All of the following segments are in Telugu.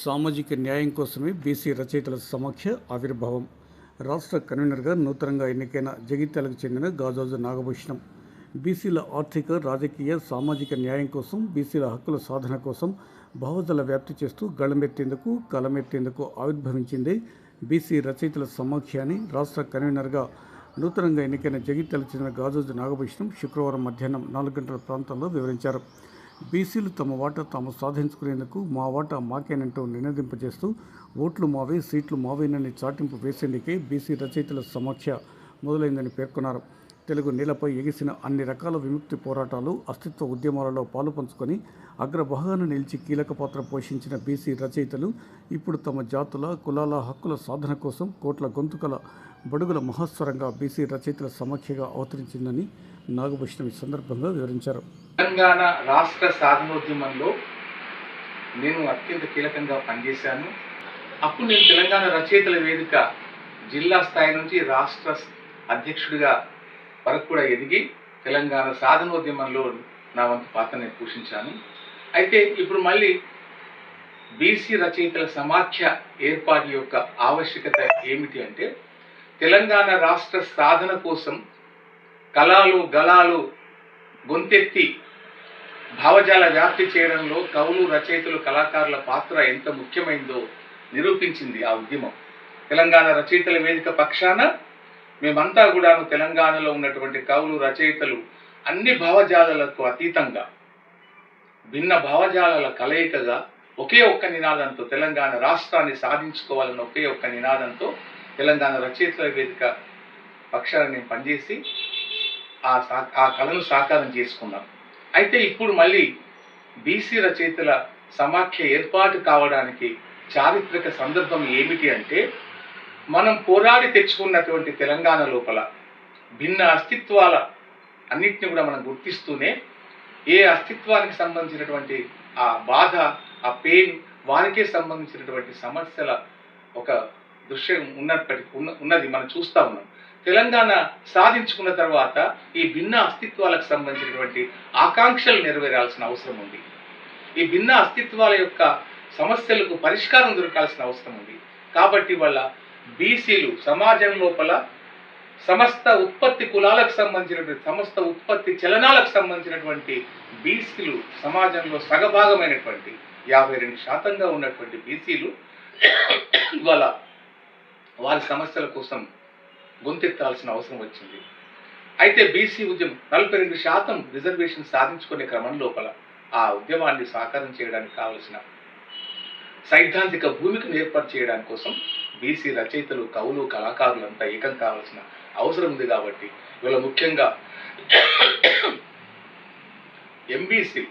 సామాజిక న్యాయం కోసమే బీసీ రచయితల సమాఖ్య ఆవిర్భావం. రాష్ట్ర కన్వీనర్గా నూతనంగా ఎన్నికైన జగిత్యాలకు చెందిన గాజాజు నాగభూషణం. బీసీల ఆర్థిక రాజకీయ సామాజిక న్యాయం కోసం బీసీల హక్కుల సాధన కోసం భావజల వ్యాప్తి చేస్తూ గళమెత్తేందుకు కలమెత్తేందుకు ఆవిర్భవించింది బీసీ రచయితల సమాఖ్య అని రాష్ట్ర కన్వీనర్గా నూతనంగా ఎన్నికైన జగిత్యాలకు చెందిన గాజాజు నాగభూషణం శుక్రవారం మధ్యాహ్నం నాలుగు గంటల ప్రాంతంలో వివరించారు. బీసీలు తమ వాటా తాము సాధించుకునేందుకు మా వాటా మాకేనంటూ నినదింపజేస్తూ ఓట్లు మావే సీట్లు మావేనని చాటింపు వేసేందుకే బీసీ రచయితల సమాఖ్య మొదలైందని పేర్కొన్నారు. తెలుగు నేలపై ఎగిసిన అన్ని రకాల విముక్తి పోరాటాలు అస్తిత్వ ఉద్యమాలలో పాలుపంచుకొని అగ్రభాగాన నిలిచి కీలక పాత్ర పోషించిన బీసీ రచయితలు ఇప్పుడు తమ జాతుల కులాల హక్కుల సాధన కోసం కోట్ల గొంతుకల బడుగుల మహస్వరంగా బీసీ రచయితల సమాఖ్యగా అవతరించిందని నాగభూషణం ఈ సందర్భంగా వివరించారు. తెలంగాణ రాష్ట్ర సాధనోద్యమంలో నేను అత్యంత కీలకంగా పనిచేశాను. అప్పుడు నేను తెలంగాణ రచయితల వేదిక జిల్లా స్థాయి నుంచి రాష్ట్ర అధ్యక్షుడిగా వరకు కూడా ఎదిగి తెలంగాణ సాధనోద్యమంలో నా వంతు పాత్ర నేను పోషించాను. అయితే ఇప్పుడు మళ్ళీ బీసీ రచయితల సమాఖ్య ఏర్పాటు యొక్క ఆవశ్యకత ఏమిటి అంటే తెలంగాణ రాష్ట్ర సాధన కోసం కళాలు గళాలు గొంతెత్తి భావజాల వ్యాప్తి చేయడంలో కవులు రచయితలు కళాకారుల పాత్ర ఎంత ముఖ్యమైందో నిరూపించింది ఆ ఉద్యమం. తెలంగాణ రచయితల వేదిక పక్షాన మేమంతా కూడాను తెలంగాణలో ఉన్నటువంటి కవులు రచయితలు అన్ని భావజాలాలకు అతీతంగా భిన్న భావజాలాల కలయికగా ఒకే ఒక్క నినాదంతో తెలంగాణ రాష్ట్రాన్ని సాధించుకోవాలన్న ఒకే ఒక్క నినాదంతో తెలంగాణ రచయితల వేదిక పక్షాన నేను పనిచేసి ఆ సా ఆ కళను సాకారం చేసుకున్నాం అయితే ఇప్పుడు మళ్ళీ బీసీ రచయితల సమాఖ్య ఏర్పాటు కావడానికి చారిత్రక సందర్భం ఏమిటి అంటే మనం పోరాడి తెచ్చుకున్నటువంటి తెలంగాణ లోపల భిన్న అస్తిత్వాల అన్నిటిని కూడా మనం గుర్తిస్తూనే ఏ అస్తిత్వానికి సంబంధించినటువంటి ఆ బాధ ఆ పెయిన్ వారికే సంబంధించినటువంటి సమస్యల ఒక దృశ్యం ఉన్నప్పటికీ ఉన్న ఉన్నది మనం చూస్తా ఉన్నాం. తెలంగాణ సాధించుకున్న తర్వాత ఈ భిన్న అస్తిత్వాలకు సంబంధించినటువంటి ఆకాంక్షలు నెరవేరాల్సిన అవసరం ఉంది. ఈ భిన్న అస్తిత్వాల యొక్క సమస్యలకు పరిష్కారం దొరకాల్సిన అవసరం ఉంది. కాబట్టి వాళ్ళ బీసీలు సమాజం లోపల సమస్త ఉత్పత్తి కులాలకు సంబంధించినటువంటి సమస్త ఉత్పత్తి చలనాలకు సంబంధించినటువంటి బీసీలు సమాజంలో సగభాగమైనటువంటి యాభై రెండు శాతంగా ఉన్నటువంటి బీసీలు ఇవాళ వారి సమస్యల కోసం గొంతెత్తాల్సిన అవసరం వచ్చింది. అయితే బీసీ ఉద్యమం నలభై రెండు శాతం రిజర్వేషన్ సాధించుకునే క్రమం లోపల ఆ ఉద్యమాన్ని సాకారం చేయడానికి కావలసిన సైద్ధాంతిక భూమికను ఏర్పాటు చేయడానికి కోసం బీసీ రచయితలు కవులు కళాకారులంతా ఏకం కావాల్సిన అవసరం ఉంది కాబట్టి ఇవాళ ముఖ్యంగా ఎంబీసీ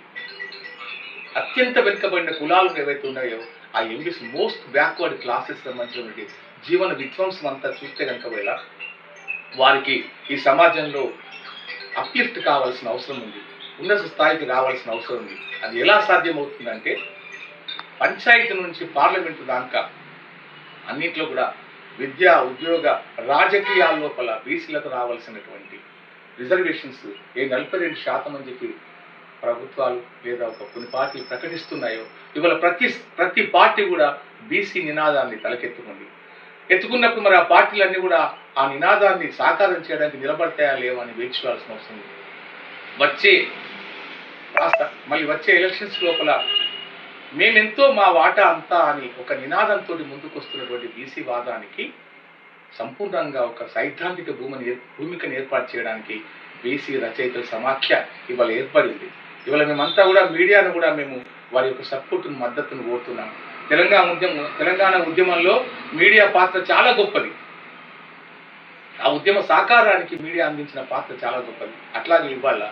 అత్యంత వెనుకబడిన కులాలు ఏవైతే ఉన్నాయో ఆ ఎంబీసీ మోస్ట్ బ్యాక్వర్డ్ క్లాసెస్ సంబంధించినటువంటి జీవన విధ్వంసం అంతా చూస్తే కనుక వేళ వారికి ఈ సమాజంలో అప్లిఫ్ట్ కావాల్సిన అవసరం ఉంది ఉన్నత స్థాయికి రావాల్సిన అవసరం ఉంది. అది ఎలా సాధ్యమవుతుందంటే పంచాయతీ నుంచి పార్లమెంటు దాకా అన్నింటిలో కూడా విద్య ఉద్యోగ రాజకీయాల లోపల బీసీలకు రావాల్సినటువంటి రిజర్వేషన్స్ ఏ నలభై రెండు శాతం అని చెప్పి ప్రభుత్వాలు లేదా ఒక కొన్ని పార్టీలు ప్రకటిస్తున్నాయో ఇవాళ ప్రతి ప్రతి పార్టీ కూడా బీసీ నినాదాన్ని తలకెత్తుకుంది. ఎత్తుకున్నప్పుడు మరి ఆ పార్టీలన్నీ కూడా ఆ నినాదాన్ని సాకారం చేయడానికి నిలబడతాయా లేవా అని వేచి చూడాల్సిన అవసరం ఉంది. వచ్చే రాష్ట్ర మళ్ళీ వచ్చే ఎలక్షన్స్ లోపల మేమెంతో మా వాటా అంతా అని ఒక నినాదంతో ముందుకు వస్తున్నటువంటి బీసీ వాదానికి సంపూర్ణంగా ఒక సైద్ధాంతిక భూమిని భూమికను ఏర్పాటు చేయడానికి బీసీ రచయితల సమాఖ్య ఇవాళ ఏర్పడింది. ఇవాళ మేమంతా కూడా మీడియాను కూడా మేము వారి యొక్క సపోర్టును మద్దతును కోరుతున్నాము తెలంగాణ ఉద్యమం తెలంగాణ ఉద్యమంలో మీడియా పాత్ర చాలా గొప్పది. ఆ ఉద్యమ సాకారానికి మీడియా అందించిన పాత్ర చాలా గొప్పది. అట్లాగే ఇవాళ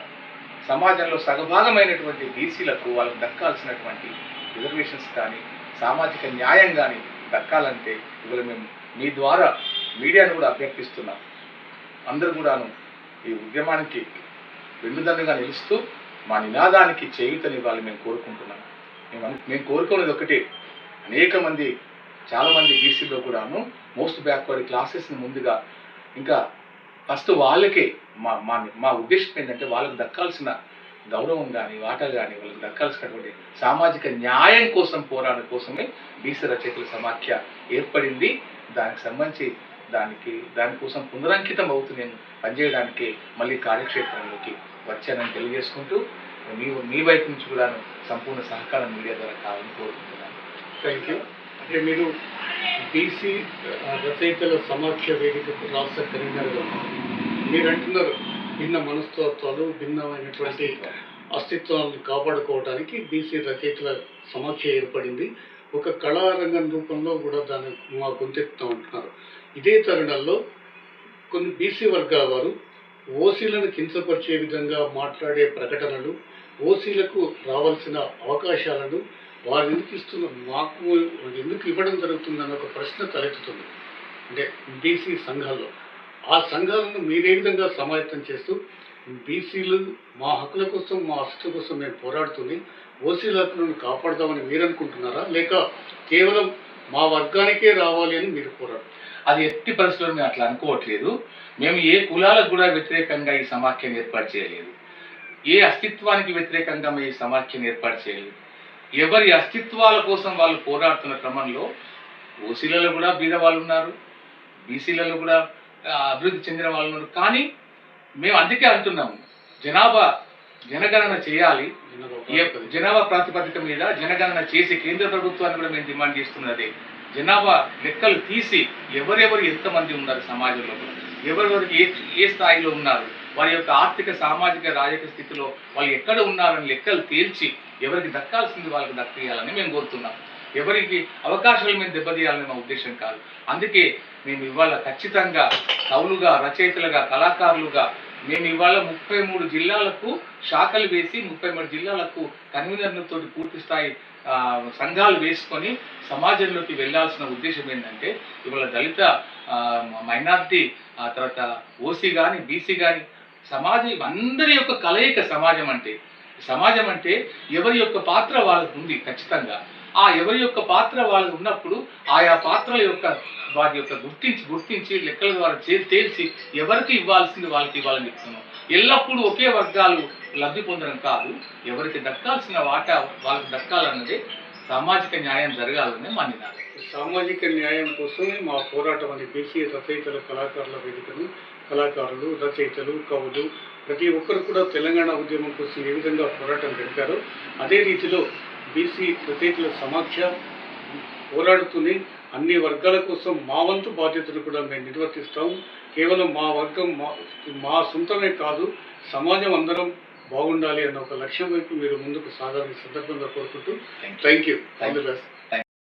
సమాజంలో సగభాగమైనటువంటి బీసీలకు వాళ్ళకు దక్కాల్సినటువంటి రిజర్వేషన్స్ కానీ సామాజిక న్యాయం కానీ దక్కాలంటే ఇవాళ మేము మీ ద్వారా మీడియాను కూడా అభ్యర్థిస్తున్నాం. అందరూ కూడాను ఈ ఉద్యమానికి వెన్నుదన్నుగా నిలుస్తూ మా నినాదానికి చేయుతనివ్వాలి మేము కోరుకుంటున్నాం. మేము మేము కోరుకునేది ఒకటే అనేక మంది చాలామంది బీసీలో కూడాను మోస్ట్ బ్యాక్వర్డ్ క్లాసెస్ని ముందుగా ఇంకా ఫస్ట్ వాళ్ళకే మా మా మా ఉద్దేశం ఏంటంటే వాళ్ళకి దక్కాల్సిన గౌరవం కానీ వాటా కానీ వాళ్ళకి దక్కాల్సినటువంటి సామాజిక న్యాయం కోసం పోరాటం కోసమే బీసీ రచయితల సమాఖ్య ఏర్పడింది. దానికి సంబంధించి దానికి దానికోసం పునరంకితం అవుతూ నేను పనిచేయడానికి మళ్ళీ కార్యక్షేత్రంలోకి వచ్చానని తెలియజేసుకుంటూ మీ మీ వైపు నుంచి కూడా సంపూర్ణ సహకారం మీడియా ద్వారా కావాలని కోరుకుంటున్నాను. థ్యాంక్ యూ అంటే మీరు బీసీ రచయితల సమాఖ్య వేదికకు రాష్ట్ర కరీంనగర్ మీరు అంటున్నారు భిన్న మనస్తత్వాలు భిన్నమైనటువంటి అస్తిత్వాన్ని కాపాడుకోవడానికి బీసీ రచయితల సమాఖ్య ఏర్పడింది. ఒక కళారంగం రూపంలో కూడా దాన్ని మా గొంతెత్తుతూ ఉంటున్నారు. ఇదే తరుణంలో కొన్ని బీసీ వర్గాల వారు ఓసీలను కించపరిచే విధంగా మాట్లాడే ప్రకటనలు ఓసీలకు రావాల్సిన అవకాశాలను వారు ఎందుకు ఇస్తున్నారు మాకు ఎందుకు ఇవ్వడం జరుగుతుందన్న ఒక ప్రశ్న తలెత్తుతుంది. అంటే బీసీ సంఘాల్లో. ఆ సంఘాలను మీరే విధంగా సమాయత్తం చేస్తూ బీసీలు మా హక్కుల కోసం మా హక్కుల కోసం మేము పోరాడుతుంది ఓసీల హక్కులను కాపాడదామని మీరు అనుకుంటున్నారా లేక కేవలం మా వర్గానికే రావాలి అని మీరు పోరాడు? అది ఎట్టి పరిస్థితుల్లో మేము అట్లా అనుకోవట్లేదు. మేము ఏ కులాలకు కూడా వ్యతిరేకంగా ఈ సమాఖ్యను ఏర్పాటు చేయలేదు. ఏ అస్తిత్వానికి వ్యతిరేకంగా మేము ఈ సమాఖ్యను ఏర్పాటు చేయలేదు. ఎవరి అస్తిత్వాల కోసం వాళ్ళు పోరాడుతున్న క్రమంలో ఓసీలలో కూడా బీద వాళ్ళు ఉన్నారు బీసీలలో కూడా అభివృద్ధి చెందిన వాళ్ళు ఉన్నారు కానీ మేము అందుకే అంటున్నాము జనాభా జనగణన చేయాలి. జనాభా ప్రాతిపదిక మీద జనగణన చేసి కేంద్ర ప్రభుత్వాన్ని కూడా మేము డిమాండ్ చేస్తున్నది జనాభా లెక్కలు తీసి ఎవరెవరు ఎంతమంది ఉన్నారు సమాజంలో ఎవరెవరికి ఏ ఏ స్థాయిలో ఉన్నారు? వారి యొక్క ఆర్థిక సామాజిక రాజకీయ స్థితిలో వాళ్ళు ఎక్కడ ఉన్నారని లెక్కలు తేల్చి ఎవరికి దక్కాల్సింది వాళ్ళకి దక్కియాలని మేము కోరుతున్నాం. ఎవరికి అవకాశాలు మేము దెబ్బతీయాలని మా ఉద్దేశం కాదు. అందుకే మేము ఇవాళ ఖచ్చితంగా కవులుగా రచయితలుగా కళాకారులుగా మేము ఇవాళ ముప్పై మూడు జిల్లాలకు శాఖలు వేసి ముప్పై మూడు జిల్లాలకు కన్వీనర్లతో పూర్తి స్థాయి సంఘాలు వేసుకొని సమాజంలోకి వెళ్ళాల్సిన ఉద్దేశం ఏంటంటే ఇవాళ దళిత మైనార్టీ ఆ తర్వాత ఓసీ కానీ బీసీ కానీ సమాజం అందరి యొక్క కలయిక సమాజం అంటే సమాజం అంటే ఎవరి యొక్క పాత్ర వాళ్ళకు ఉంది ఖచ్చితంగా. ఆ ఎవరి యొక్క పాత్ర వాళ్ళు ఉన్నప్పుడు ఆయా పాత్రల యొక్క వారి యొక్క గుర్తించి గుర్తించి లెక్కల ద్వారా చే- తేల్చి ఎవరికి ఇవ్వాల్సింది వాళ్ళకి ఇవ్వాలని చెప్తున్నాం. ఎల్లప్పుడూ ఒకే వర్గాలు లబ్ధి పొందడం కాదు ఎవరికి దక్కాల్సిన వాటా వాళ్ళకి దక్కాలన్నదే సామాజిక న్యాయం జరగాలనే మా నినాదం. సామాజిక న్యాయం కోసమే మా పోరాటం అని దేశీయ రచయితల కళాకారుల వేదికను కళాకారులు రచయితలు కవులు ప్రతి ఒక్కరు కూడా తెలంగాణ ఉద్యమం కోసం ఏ విధంగా పోరాటం జరిపారో అదే రీతిలో బీసీ రచయితల సమాఖ్య పోరాడుతూనే అన్ని వర్గాల కోసం మా వంతు బాధ్యతను కూడా మేము నిర్వర్తిస్తాం. కేవలం మా వర్గం మా మా సొంతమే కాదు సమాజం అందరం బాగుండాలి అన్న ఒక లక్ష్యం వైపు మీరు ముందుకు సాగాలని సందర్భంగా కోరుకుంటూ thank you. All the best.